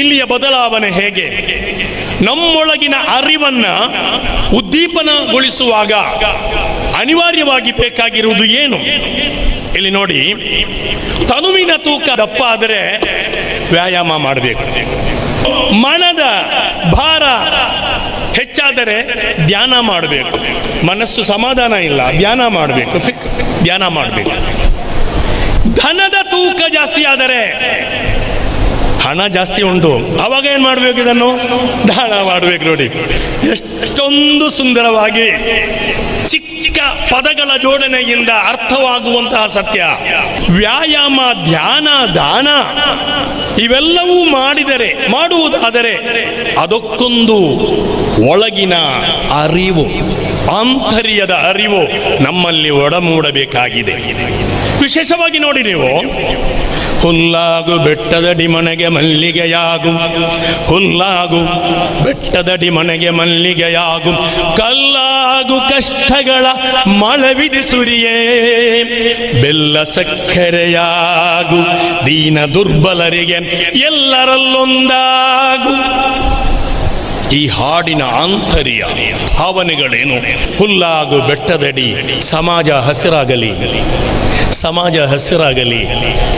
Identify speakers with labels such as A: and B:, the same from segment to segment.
A: ಇಲ್ಲಿಯ ಬದಲಾವಣೆ ಹೇಗೆ? ನಮ್ಮೊಳಗಿನ ಅರಿವನ್ನ ಉದ್ದೀಪನಗೊಳಿಸುವಾಗ ಅನಿವಾರ್ಯವಾಗಿ ಬೇಕಾಗಿರುವುದು ಏನು? ಇಲ್ಲಿ ನೋಡಿ, ತನುವಿನ ತೂಕ ದಪ್ಪ ಆದರೆ ವ್ಯಾಯಾಮ ಮಾಡಬೇಕು. ಮನದ ಭಾರ ಹೆಚ್ಚಾದರೆ ಧ್ಯಾನ ಮಾಡಬೇಕು. ಮನಸ್ಸು ಸಮಾಧಾನ ಇಲ್ಲ, ಧ್ಯಾನ ಮಾಡಬೇಕು. ಧ್ಯಾನ ಮಾಡಬೇಕು. ಧನದ ತೂಕ ಜಾಸ್ತಿ ಆದರೆ ಹಣ ಜಾಸ್ತಿ ಉಂಟು. ಅವಾಗ ಏನ್ ಮಾಡ್ಬೇಕು ಇದನ್ನು? ದಾನ ಮಾಡ್ಬೇಕು ನೋಡಿ. ಎಷ್ಟೊಂದು ಸುಂದರವಾಗಿ ಚಿಕ್ಕ ಪದಗಳ ಜೋಡಣೆಯಿಂದ ಅರ್ಥವಾಗುವಂತಹ ಸತ್ಯ. ವ್ಯಾಯಾಮ, ಧ್ಯಾನ, ದಾನ ಇವೆಲ್ಲವೂ ಮಾಡಿದರೆ, ಮಾಡುವುದಾದರೆ ಅದಕ್ಕೊಂದು ಒಳಗಿನ ಅರಿವು, ಆಂತರ್ಯದ ಅರಿವು ನಮ್ಮಲ್ಲಿ ಒಡಮೂಡಬೇಕಾಗಿದೆ. ವಿಶೇಷವಾಗಿ ನೋಡಿ ನೀವು ಹುಲ್ಲಾಗು ಬೆಟ್ಟದಡಿ ಮನೆಗೆ ಮಲ್ಲಿಗೆಯಾಗು. ಹುಲ್ಲಾಗು ಬೆಟ್ಟದಡಿ ಮನೆಗೆ ಮಲ್ಲಿಗೆಯಾಗು. ಕಲ್ಲಾಗು ಕಷ್ಟಗಳ ಮಳವಿದಿ ಸುರಿಯೇ ಬೆಲ್ಲ ಸಕ್ಕರೆಯಾಗು. ದೀನ ದುರ್ಬಲರಿಗೆ ಎಲ್ಲರಲ್ಲೊಂದಾಗು. ಈ ಹಾಡಿನ ಆಂತರ್ಯ ಭಾವನೆಗಳೇನು? ಹುಲ್ಲಾಗು ಬೆಟ್ಟದಡಿ ಸಮಾಜ ಹಸಿರಾಗಲಿ. ಸಮಾಜ ಹಸಿರಾಗಲಿ.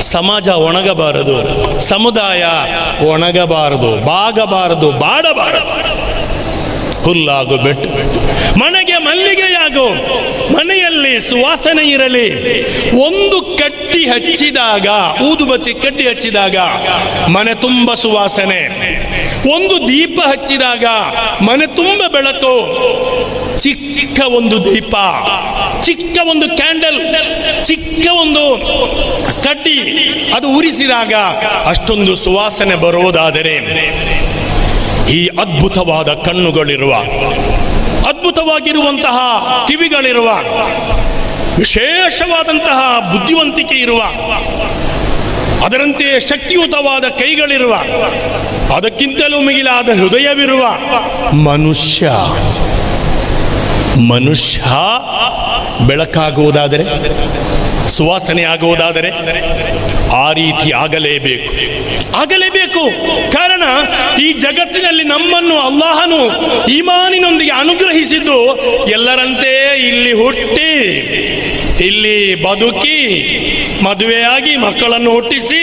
A: ಸಮಾಜ ಒಣಗಬಾರದು. ಸಮುದಾಯ ಒಣಗಬಾರದು. ಬಾಗಬಾರದು. ಬಾಡಬಾರದು. ಹುಲ್ಲಾಗು ಬೆಟ್ಟ. ಮನೆಗೆ ಮಲ್ಲಿಗೆಯಾಗು. ಮನೆಯಲ್ಲಿ ಸುವಾಸನೆ ಇರಲಿ, ಒಂದು ಕಡ್ಡಿ ಹಚ್ಚಿದಾಗ, ಊದುಬತ್ತಿ ಕಡ್ಡಿ ಹಚ್ಚಿದಾಗ ಮನೆ ತುಂಬ ಸುವಾಸನೆ. ಒಂದು ದೀಪ ಹಚ್ಚಿದಾಗ ಮನೆ ತುಂಬ ಬೆಳಕು. ಚಿಕ್ಕ ಒಂದು ದೀಪ, ಚಿಕ್ಕ ಒಂದು ಕ್ಯಾಂಡಲ್, ಚಿಕ್ಕ ಒಂದು ಕಡ್ಡಿ ಅದು ಉರಿಸಿದಾಗ ಅಷ್ಟೊಂದು ಸುವಾಸನೆ ಬರುವುದಾದರೆ ಈ ಅದ್ಭುತವಾದ ಕಣ್ಣುಗಳಿರುವ, ಅದ್ಭುತವಾಗಿರುವಂತಹ ಕಿವಿಗಳಿರುವ ವಿಶೇಷವಾದಂತಹ ಬುದ್ಧಿವಂತಿಕೆ ಇರುವ ಅದರಂತೆ ಶಕ್ತಿಯುತವಾದ ಕೈಗಳಿರುವ ಅದಕ್ಕಿಂತಲೂ ಮಿಗಿಲಾದ ಹೃದಯವಿರುವ ಮನುಷ್ಯ. ಮನುಷ್ಯ ಬೆಳಕಾಗುವುದಾದರೆ ಸುವಾಸನೆ ಆಗುವುದಾದರೆ ಆ ರೀತಿ ಆಗಲೇಬೇಕು. ಆಗಲೇಬೇಕು. ಕಾರಣ ಈ ಜಗತ್ತಿನಲ್ಲಿ ನಮ್ಮನ್ನು ಅಲ್ಲಾಹನು ಈಮಾನಿನೊಂದಿಗೆ ಅನುಗ್ರಹಿಸಿದ್ದು ಎಲ್ಲರಂತೆ ಇಲ್ಲಿ ಹುಟ್ಟಿ, ಇಲ್ಲಿ ಬದುಕಿ, ಮದುವೆಯಾಗಿ ಮಕ್ಕಳನ್ನು ಹುಟ್ಟಿಸಿ,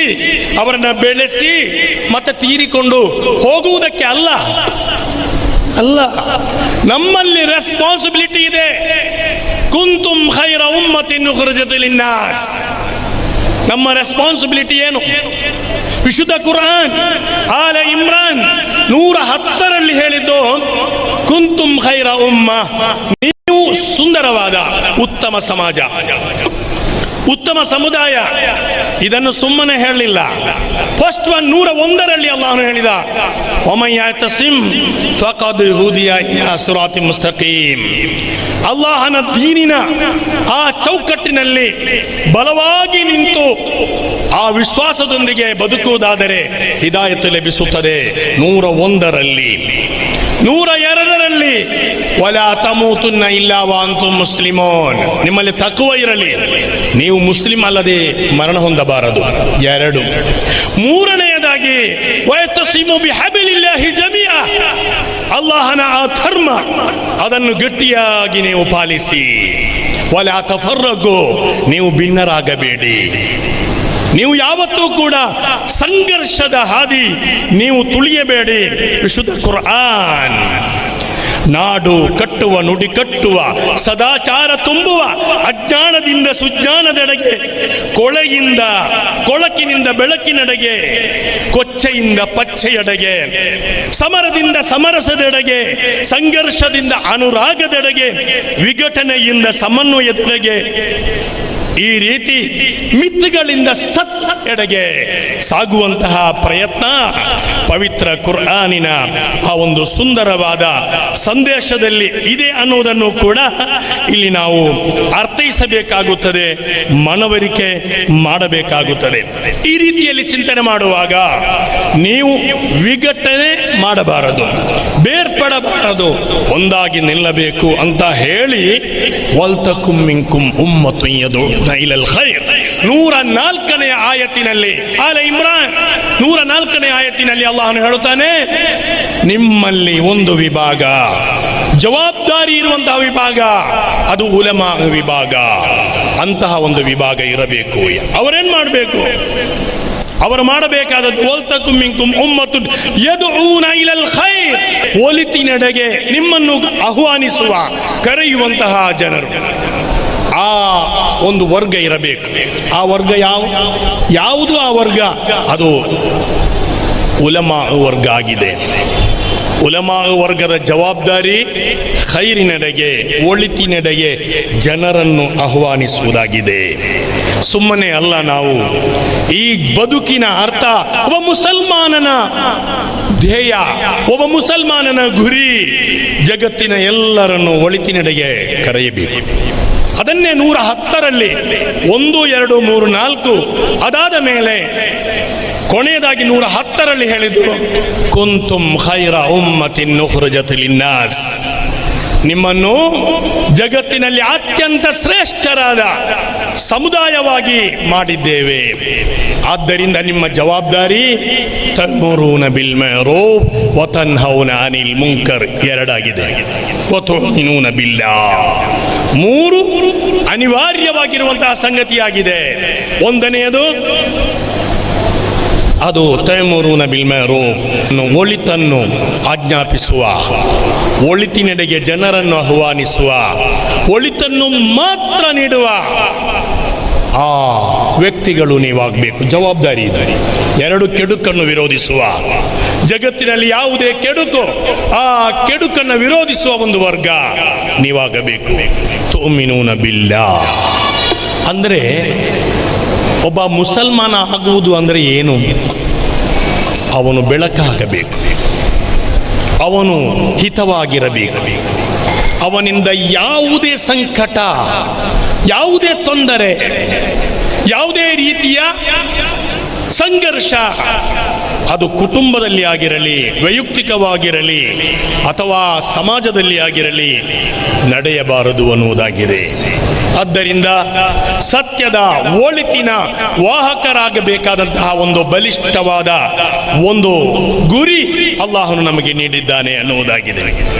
A: ಅವರನ್ನು ಬೆಳೆಸಿ, ಮತ್ತೆ ತೀರಿಕೊಂಡು ಹೋಗುವುದಕ್ಕೆ ಅಲ್ಲ. ಅಲ್ಲ. ನಮ್ಮಲ್ಲಿ ರೆಸ್ಪಾನ್ಸಿಬಿಲಿಟಿ ಇದೆ. ಕುಂತುಂ ಖೈರ ಉಮ್ಮತಿನ್ ಉಖ್ರಜತ್ ಲಿನ್ನಾಸ್. ನಮ್ಮ ರೆಸ್ಪಾನ್ಸಿಬಿಲಿಟಿ ಏನು? ವಿಶುದ್ಧ ಕುರಾನ್, ಆಲೆ ಇಮ್ರಾನ್ ನೂರ ಹತ್ತರಲ್ಲಿ ಹೇಳಿದ್ದು, ಕುಂತುಂ ಖೈರ ಉಮ್ಮ, ನೀವು ಸುಂದರವಾದ ಉತ್ತಮ ಸಮಾಜ. ಉತ್ತಮ ಸಮುದಾಯ. ಇದನ್ನು ಸುಮ್ಮನೆ ಹೇಳಲಿಲ್ಲ. ಫಸ್ಟ್ ಒನ್ ನೂರ ಒಂದರಲ್ಲಿ ಅಲ್ಲಾಹನು ಹೇಳಿದ ಒಮಯ್ಯ ಸಿಂ ಸಿರಾತಿ ಮುಸ್ತಕೀಮ್ ಅಲ್ಲಾಹನ ದೀನಿನ ಆ ಚೌಕಟ್ಟಿನಲ್ಲಿ ಬಲವಾಗಿ ನಿಂತು ಆ ವಿಶ್ವಾಸದೊಂದಿಗೆ ಬದುಕುವುದಾದರೆ ಹಿದಾಯತ್ತು ಲಭಿಸುತ್ತದೆ ನೂರ ಒಂದರಲ್ಲಿ. ನೂರ ಎರಡರಲ್ಲಿ ಒಲ ತಮೂತುನ್ನ ಇಲ್ಲವ ವಾಂತು ಮುಸ್ಲಿಮೋನ್. ನಿಮ್ಮಲ್ಲಿ ತಕ್ಕುವ ಇರಲಿ. ನೀವು ಮುಸ್ಲಿಂ ಅಲ್ಲದೆ ಮರಣ ಹೊಂದಬಾರದು. ಎರಡು. ಮೂರನೆಯದಾಗಿ ಅಲ್ಲಾಹನ ಆ ಧರ್ಮ, ಅದನ್ನು ಗಟ್ಟಿಯಾಗಿ ನೀವು ಪಾಲಿಸಿ. ವಲ ತಫರ್ರಗು. ನೀವು ಭಿನ್ನರಾಗಬೇಡಿ. ನೀವು ಯಾವತ್ತೂ ಕೂಡ ಸಂಘರ್ಷದ ಹಾದಿ ನೀವು ತುಳಿಯಬೇಡಿ. ವಿಶುದ್ಧ ಕುರ್ಆನ್. ನಾಡು ಕಟ್ಟುವ, ನುಡಿ ಕಟ್ಟುವ, ಸದಾಚಾರ ತುಂಬುವ, ಅಜ್ಞಾನದಿಂದ ಸುಜ್ಞಾನದೆಡೆಗೆ, ಕೊಳೆಯಿಂದ, ಕೊಳಕಿನಿಂದ ಬೆಳಕಿನೆಡೆಗೆ, ಕೊಚ್ಚೆಯಿಂದ ಪಚ್ಚೆಯಡೆಗೆ, ಸಮರದಿಂದ ಸಮರಸದೆಡೆಗೆ, ಸಂಘರ್ಷದಿಂದ ಅನುರಾಗದೆಡೆಗೆ, ವಿಘಟನೆಯಿಂದ ಸಮನ್ವಯದೆಡೆಗೆ ಈ ರೀತಿ ಮಿತ್ತುಗಳಿಂದ ಸತ್ ಎಡೆಗೆ ಸಾಗುವಂತಹ ಪ್ರಯತ್ನ ಪವಿತ್ರ ಕುರ್ಆನಿನ ಆ ಒಂದು ಸುಂದರವಾದ ಸಂದೇಶದಲ್ಲಿ ಇದೆ ಅನ್ನುವುದನ್ನು ಕೂಡ ಇಲ್ಲಿ ನಾವು ಅರ್ಥೈಸಬೇಕಾಗುತ್ತದೆ, ಮನವರಿಕೆ ಮಾಡಬೇಕಾಗುತ್ತದೆ. ಈ ರೀತಿಯಲ್ಲಿ ಚಿಂತನೆ ಮಾಡುವಾಗ ನೀವು ವಿಘಟನೆ ಮಾಡಬಾರದು. ಬೇರ್ಪಡಬಾರದು ಒಂದಾಗಿ ನಿಲ್ಲಬೇಕು ಅಂತ ಹೇಳಿ ವಲ್ತ ಕುಮ್ಮಿಂಕುಂ ಉಮ್ಮ ತುಯ್ಯದು ಖೈರ್. ನೂರ ನಾಲ್ಕನೇ ಆಯತ್ತಿನಲ್ಲಿ ಆಲ ಇಮ್ರಾನ್, ನೂರ ನಾಲ್ಕನೇ ಆಯತ್ತಿನಲ್ಲಿ ಅಲ್ಲಾಹನು ಹೇಳುತ್ತಾನೆ, ನಿಮ್ಮಲ್ಲಿ ಒಂದು ವಿಭಾಗ, ಜವಾಬ್ದಾರಿ ಇರುವಂತಹ ವಿಭಾಗ, ಅದು ಉಲಮ ವಿಭಾಗ. ಅಂತಹ ಒಂದು ವಿಭಾಗ ಇರಬೇಕು. ಅವರೇನ್ ಮಾಡಬೇಕು? ಅವರು ಮಾಡಬೇಕಾದದ್ದು ಒಲ್ತಕುಂ ಮಿಂಕುಂ ಉಮ್ಮತ್ತು ಯದುಊನ ಇಲಲ್ ಖೈರ್. ಒಲಿತಿನೆಡೆಗೆ ನಿಮ್ಮನ್ನು ಆಹ್ವಾನಿಸುವ, ಕರೆಯುವಂತಹ ಜನರು. ಆ ಒಂದು ವರ್ಗ ಇರಬೇಕು. ಆ ವರ್ಗ ಯಾವ? ಯಾವುದು ಆ ವರ್ಗ? ಅದು ಉಲಮಾ ವರ್ಗ ಆಗಿದೆ. ಉಲಮಾ ವರ್ಗದ ಜವಾಬ್ದಾರಿ ಖೈರಿನೆಡೆಗೆ, ಒಳಿತಿನೆಡೆಗೆ ಜನರನ್ನು ಆಹ್ವಾನಿಸುವುದಾಗಿದೆ. ಸುಮ್ಮನೆ ಅಲ್ಲ ನಾವು, ಈ ಬದುಕಿನ ಅರ್ಥ ಒಬ್ಬ ಮುಸಲ್ಮಾನನ ಧ್ಯೇಯ, ಒಬ್ಬ ಮುಸಲ್ಮಾನನ ಗುರಿ, ಜಗತ್ತಿನ ಎಲ್ಲರನ್ನು ಒಳಿತಿನೆಡೆಗೆ ಕರೆಯಬೇಕು. ಅದನ್ನೇ ನೂರ ಹತ್ತರಲ್ಲಿ ಒಂದು, ಎರಡು, ಮೂರು, ನಾಲ್ಕು, ಅದಾದ ಮೇಲೆ ಕೊನೆಯದಾಗಿ ನೂರ ಹತ್ತರಲ್ಲಿ ಹೇಳಿದ್ದು, ಕುಂತುಂ ಖೈರ ಉಮ್ಮತಿನ್ ನುಖ್ರಜತ್ ಲಿನ್ನಾಸ್. ನಿಮ್ಮನ್ನು ಜಗತ್ತಿನಲ್ಲಿ ಅತ್ಯಂತ ಶ್ರೇಷ್ಠರಾದ ಸಮುದಾಯವಾಗಿ ಮಾಡಿದ್ದೇವೆ. ಆದ್ದರಿಂದ ನಿಮ್ಮ ಜವಾಬ್ದಾರಿ, ತನ್ಮೂರೂನ ಬಿಲ್ ವತನ್ ಹೌನ ಅನಿಲ್ ಮುಂಕರ್ ಎರಡಾಗಿದೆ. ವ ಬಿಲ್ಲ ಬಿಲ್ಲಾ. ಮೂರು ಅನಿವಾರ್ಯವಾಗಿರುವಂತಹ ಸಂಗತಿಯಾಗಿದೆ. ಒಂದನೆಯದು ಅದು ತೈಮೂರೂನ ಬಿಲ್ಮೇರು. ಒಳಿತನ್ನು ಆಜ್ಞಾಪಿಸುವ. ಒಳಿತಿನೆಡೆಗೆ ಜನರನ್ನು ಆಹ್ವಾನಿಸುವ. ಒಳಿತನ್ನು ಮಾತ್ರ ನೀಡುವ. ಆ ವ್ಯಕ್ತಿಗಳು ನೀವಾಗಬೇಕು. ಜವಾಬ್ದಾರಿ ಇದ್ದಾರೆ ಎರಡು ಕೆಡುಕನ್ನು ವಿರೋಧಿಸುವ. ಜಗತ್ತಿನಲ್ಲಿ ಯಾವುದೇ ಕೆಡುಕು, ಆ ಕೆಡುಕನ್ನು ವಿರೋಧಿಸುವ ಒಂದು ವರ್ಗ ನೀವಾಗಬೇಕು. ತೋಮಿನೂನ ಬಿಲ್ಲ. ಅಂದರೆ ಒಬ್ಬ ಮುಸಲ್ಮಾನ ಆಗುವುದು ಅಂದರೆ ಏನು? ಅವನು ಬೆಳಕಾಗಬೇಕು. ಅವನು ಹಿತವಾಗಿರಬೇಕು. ಅವನಿಂದ ಯಾವುದೇ ಸಂಕಟ, ಯಾವುದೇ ತೊಂದರೆ, ಯಾವುದೇ ರೀತಿಯ ಸಂಘರ್ಷ ಅದು ಕುಟುಂಬದಲ್ಲಿ ಆಗಿರಲಿ, ವೈಯಕ್ತಿಕವಾಗಿರಲಿ ಅಥವಾ ಸಮಾಜದಲ್ಲಿ ಆಗಿರಲಿ ನಡೆಯಬಾರದು ಅನ್ನುವುದಾಗಿದೆ. ಆದ್ದರಿಂದ ಸತ್ಯದ ಒಳಿತಿನ ವಾಹಕರಾಗಬೇಕಾದಂತಹ ಒಂದು ಬಲಿಷ್ಠವಾದ ಒಂದು ಗುರಿ ಅಲ್ಲಾಹನು ನಮಗೆ ನೀಡಿದ್ದಾನೆ ಅನ್ನುವುದಾಗಿದೆ.